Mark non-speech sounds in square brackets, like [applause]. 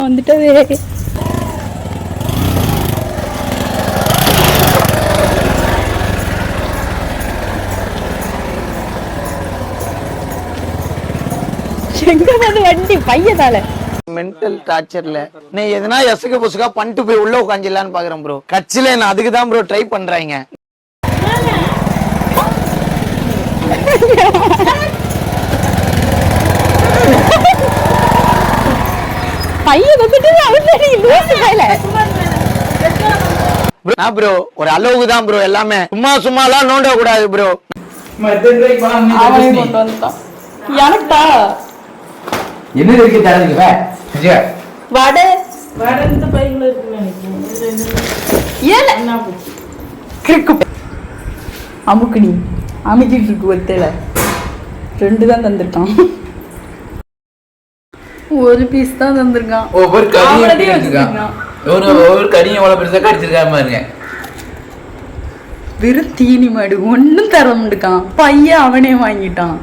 வந்துட்டதே. எங்க வந்து வண்டி? மென்டல் டார்ச்சர்ல நீ எதுனா எசுக்கு புசுக்கா பண்ணிட்டு போய் உள்ள உட்காந்துலான்னு பாக்குறேன் ப்ரோ கட்சியில நான் அதுக்கு தான் ப்ரோ ட்ரை பண்றாங்க. [laughs] பையன் வந்துட்டு அவன் லூசு கையில நான் ப்ரோ ஒரு அளவுக்கு தான் ப்ரோ எல்லாமே. சும்மா சும்மாலாம் நோண்ட கூடாது ப்ரோ எனக்கா? என்ன இருக்கு தரதுக்கு வே வடை. வடந்த பையில இருக்குன்னு நினைக்கிறேன். இது என்ன- ஏல. என்ன போச்சு கிறுக்கு. அமுக்கு நீ அமைக்கிட்டு இருக்கு ஒத்தையில ரெண்டு தான் தந்திருக்கான். ஒரு பீஸ் தான் தந்திருக்கான் ஒவ்வொரு வச்சிருக்கான். ஒரு ஒவ்வொரு கறியும் எவ்வளவு பெருசா கடிச்சிருக்காரு பாருங்க வெறும் தீனி மாடு ஒன்றும் தர முடிக்கான் பையன் அவனே வாங்கிட்டான்.